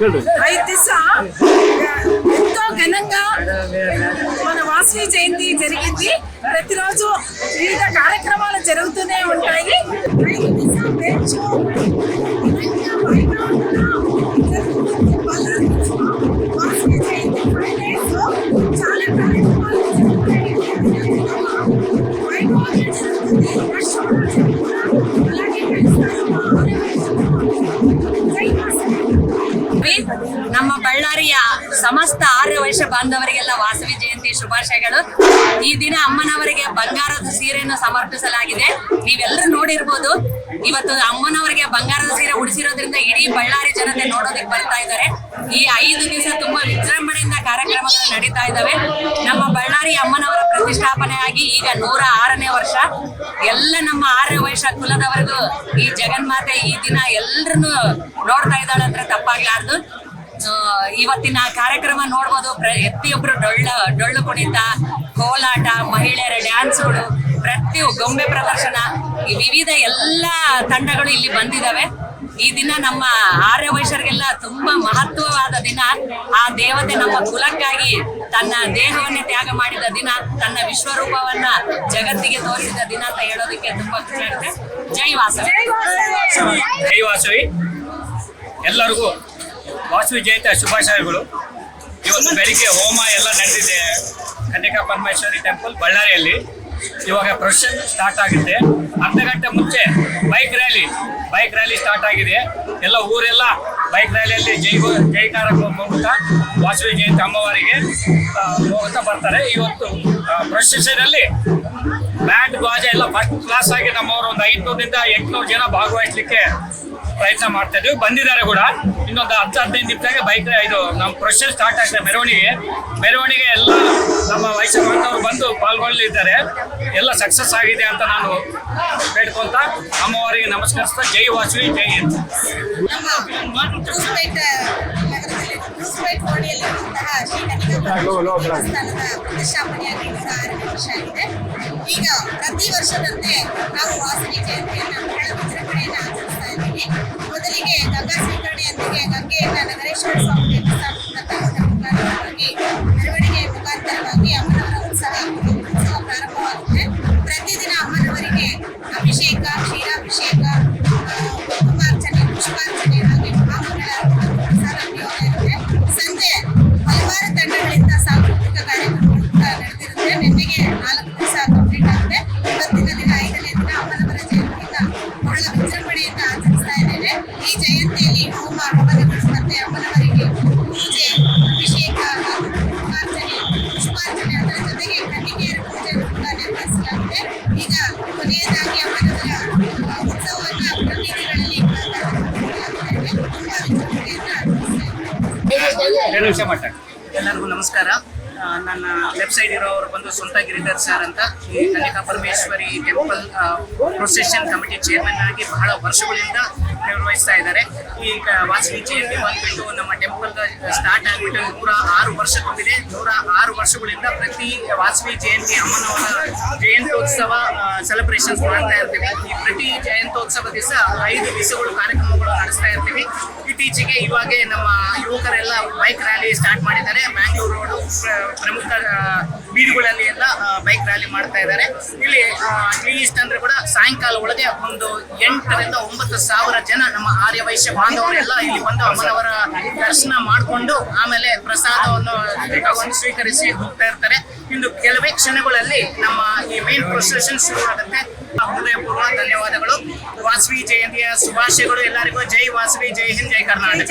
దిశ. ఎంతో ఘనంగా మన వాసవి జయంతి జరిగింది. ప్రతిరోజు వివిధ కార్యక్రమాలు జరుగుతూనే ఉంటాయి. దిశ ಬಳ್ಳಾರಿಯ ಸಮಸ್ತ ಆರ್ಯ ವೈಶ್ಯ ಬಾಂಧವರಿಗೆಲ್ಲ ವಾಸವಿ ಜಯಂತಿ ಶುಭಾಶಯಗಳು. ಈ ದಿನ ಅಮ್ಮನವರಿಗೆ ಬಂಗಾರದ ಸೀರೆಯನ್ನು ಸಮರ್ಪಿಸಲಾಗಿದೆ. ನೀವೆಲ್ಲರೂ ನೋಡಿರ್ಬೋದು, ಇವತ್ತು ಅಮ್ಮನವರಿಗೆ ಬಂಗಾರದ ಸೀರೆ ಉಡಿಸಿರೋದ್ರಿಂದ ಇಡೀ ಬಳ್ಳಾರಿ ಜನತೆ ನೋಡೋದಕ್ಕೆ ಬರ್ತಾ ಇದ್ದಾರೆ. ಈ ಐದು ದಿವಸ ತುಂಬಾ ವಿಜೃಂಭಣೆಯಿಂದ ಕಾರ್ಯಕ್ರಮಗಳು ನಡೀತಾ ಇದ್ದಾವೆ. ನಮ್ಮ ಬಳ್ಳಾರಿ ಅಮ್ಮನವರ ಪ್ರತಿಷ್ಠಾಪನೆಯಾಗಿ ಈಗ ನೂರ ಆರನೇ ವರ್ಷ. ಎಲ್ಲ ನಮ್ಮ ಆರ್ಯ ವೈಶ್ಯ ಕುಲದವರೆಗೂ ಈ ಜಗನ್ಮಾತೆ ಈ ದಿನ ಎಲ್ಲರನ್ನು ನೋಡ್ತಾ ಇದ್ದಾಳೆ ಅಂದ್ರೆ ತಪ್ಪಾಗ್ಲಾರ್ದು. ಇವತ್ತಿನ ಕಾರ್ಯಕ್ರಮ ನೋಡ್ಬೋದು. ಪ್ರ- ಪ್ರತಿಯೊಬ್ರು ಡೊಳ್ಳ, ಡೊಳ್ಳು ಕುಣಿತ, ಕೋಲಾಟ, ಮಹಿಳೆಯರ ಡ್ಯಾನ್ಸ್ಗಳು ಪ್ರತಿ ಗೊಂಬೆ ಪ್ರದರ್ಶನ, ಈ ವಿವಿಧ ಎಲ್ಲ ತಂಡಗಳು ಇಲ್ಲಿ ಬಂದಿದ್ದಾವೆ ಈ ದಿನ ನಮ್ಮ ಆರ್ಯ ವೈಶ್ಯರಿಗೆಲ್ಲ ತುಂಬಾ ಮಹತ್ವವಾದ ದಿನ. ಆ ದೇವತೆ ನಮ್ಮ ಕುಲಕ್ಕಾಗಿ ತನ್ನ ದೇಹವನ್ನೇ ತ್ಯಾಗ ಮಾಡಿದ ದಿನ, ತನ್ನ ವಿಶ್ವರೂಪವನ್ನ ಜಗತ್ತಿಗೆ ತೋರಿಸಿದ ದಿನ ಅಂತ ಹೇಳೋದಕ್ಕೆ ತುಂಬಾ ಖುಷಿ ಆಗುತ್ತೆ. ಜೈ ವಾಸವಿ. ಜೈ ವಾಸವಿ. ಎಲ್ಲರಿಗೂ ವಾಸವಿ ಜಯಂತ ಶುಭಾಶಯಗಳು. ಇವತ್ತು ಬೆಳಿಗ್ಗೆ ಹೋಮ ಎಲ್ಲ ನಡೆದಿದೆ. ಕನ್ಯಕಾ ಪರಮೇಶ್ವರಿ ಟೆಂಪಲ್ ಬಳ್ಳಾರಿಯಲ್ಲಿ. ಇವಾಗ ಪ್ರೊಸೆಷನ್ ಸ್ಟಾರ್ಟ್ ಆಗುತ್ತೆ. ಅರ್ಧ ಗಂಟೆ ಮುಂಚೆ bike rally bike rally start ಆಗಿದೆ. ಎಲ್ಲ ಊರೆಲ್ಲ ಬೈಕ್ ರ್ಯಾಲಿಯಲ್ಲಿ ಜೈ ಜೈಕಾರ ಹೋಗುತ್ತಾ ವಾಸವಿ ಜಯಂತಿ ಅಮ್ಮವಾರಿಗೆ ಹೋಗ್ತಾ ಬರ್ತಾರೆ. ಇವತ್ತು ಪ್ರೊಸೆಷನಲ್ಲಿ ಬ್ಯಾಂಡ್ ಬಾಜಾ ಎಲ್ಲ ಫಸ್ಟ್ ಕ್ಲಾಸ್ ಆಗಿ ನಮ್ಮವರು ಒಂದು ಐದುನೂರಿಂದ ಎಂಟುನೂರು ಜನ ಭಾಗವಹಿಸ್ಲಿಕ್ಕೆ ಪ್ರಯತ್ನ ಮಾಡ್ತಾ ಇದ್ವಿ ಬಂದಿದ್ದಾರೆ ಕೂಡ. ಇನ್ನೊಂದು ಹತ್ತು ಹದಿನೈದು ನಿಮಿಷಕ್ಕೆ ಬೈಕ್ ಇದು ನಮ್ಮ ಪ್ರೊಸೆಸ್ ಸ್ಟಾರ್ಟ್ ಆಗ್ತದೆ ಮೆರವಣಿಗೆ. ಮೆರವಣಿಗೆ ಎಲ್ಲ ನಮ್ಮ ವಯಸ್ಸು ಬಾಂಧವರು ಬಂದು ಪಾಲ್ಗೊಳ್ಳಲಿದ್ದಾರೆ. ಎಲ್ಲ ಸಕ್ಸಸ್ ಆಗಿದೆ ಅಂತ ನಾನು ಬೇಡ್ಕೊಂತ ಅಮ್ಮವರಿಗೆ ನಮಸ್ಕರಿಸ್ತಾ ಜೈ ವಾಸವಿ, ಜೈ ಅಂತ ಈಗ ಪ್ರತಿ ವರ್ಷದಂತೆ ನಾವು ವಾಸವಿ ಜಯಂತಿಯನ್ನು ಪುಷ್ಪಾರ್ಚನೆ ಅದರ ಜೊತೆಗೆ ಕನ್ನಿಕೆಯರ ಪೂಜೆಯನ್ನು ಕೂಡ ನಿರ್ವಹಿಸಲಾಗಿದೆ ಈಗ ಕೊನೆಯದಾಗಿ ಅಮ್ಮನವರ ಆ, ಉತ್ಸವವನ್ನ ತುಂಬಾ ವಿಜೃಂಭಣೆಯಿಂದ ಎರಡು ನಿಮಿಷ ಮಟ್ಟ ಎಲ್ಲರಿಗೂ ನಮಸ್ಕಾರ. ನನ್ನ ಲೆಫ್ಟ್ ಸೈಡ್ ಇರೋರು ಬಂದು ಸ್ವಂತ ಗಿರಿಧರ್ ಸರ್ ಅಂತ. ಈ Kanyaka Parameshwari temple procession committee chairman ಆಗಿ ಬಹಳ ವರ್ಷಗಳಿಂದ ನಿರ್ವಹಿಸ್ತಾ ಇದ್ದಾರೆ. ಈ ವಾಸವಿ ಜಯಂತಿ ಬಂದ್ಬಿಟ್ಟು ನಮ್ಮ ಟೆಂಪಲ್ ಸ್ಟಾರ್ಟ್ ಆಗಿಬಿಟ್ಟು ನೂರ ಆರು ವರ್ಷ ತುಂಬಿದೆ. ನೂರ ಆರು ವರ್ಷಗಳಿಂದ ಪ್ರತಿ ವಾಸವಿ ಜಯಂತಿ ಅಮ್ಮನವರ ಜಯಂತ್ಯೋತ್ಸವ ಸೆಲೆಬ್ರೇಷನ್ಸ್ ಮಾಡ್ತಾ ಇರ್ತೀವಿ. ಈ ಪ್ರತಿ ಜಯಂತ್ಯೋತ್ಸವ ದಿವಸ ಐದು ದಿವಸಗಳು ಕಾರ್ಯಕ್ರಮಗಳು ನಡೆಸ್ತಾ ಇರ್ತೀವಿ. ಇತ್ತೀಚೆಗೆ ಇವಾಗೆ ನಮ್ಮ ಯುವಕರೆಲ್ಲ ಬೈಕ್ ರ್ಯಾಲಿ ಸ್ಟಾರ್ಟ್ ಮಾಡಿದ್ದಾರೆ. ಬ್ಯಾಂಗ್ಳೂರು ರೋಡು ಪ್ರಮುಖ ಬೀದಿಗಳಲ್ಲಿ ಎಲ್ಲ ಬೈಕ್ ರ್ಯಾಲಿ ಮಾಡ್ತಾ ಇದ್ದಾರೆ. ಇಲ್ಲಿ ಅಟ್ಲೀಸ್ಟ್ ಅಂದ್ರೆ ಕೂಡ ಸಾಯಂಕಾಲ ಒಳಗೆ ಒಂದು ಎಂಟರಿಂದ ಒಂಬತ್ತು ಸಾವಿರ ಜನ ನಮ್ಮ ಆರ್ಯ ವೈಶ್ಯ ಬಾಂಧವರೆಲ್ಲ ಇಲ್ಲಿ ಬಂದು ಅಮ್ಮನವರ ದರ್ಶನ ಮಾಡಿಕೊಂಡು ಆಮೇಲೆ ಪ್ರಸಾದವನ್ನು ತಗೊಂಡು ಸ್ವೀಕರಿಸಿ ಹೋಗ್ತಾ ಇರ್ತಾರೆ. ಇಂದು ಕೆಲವೇ ಕ್ಷಣಗಳಲ್ಲಿ ನಮ್ಮ ಈ ಮೇನ್ ಪ್ರೊಸೆಷನ್ ಶುರು ಆಗುತ್ತೆ. ಹೃದಯಪೂರ್ವ ಧನ್ಯವಾದಗಳು. ವಾಸವಿ ಜಯಂತಿಯ ಶುಭಾಶಯಗಳು ಎಲ್ಲರಿಗೂ. ಜೈ ವಾಸವಿ, ಜೈ ಹಿಂದ್, ಜೈ ಕರ್ನಾಟಕ.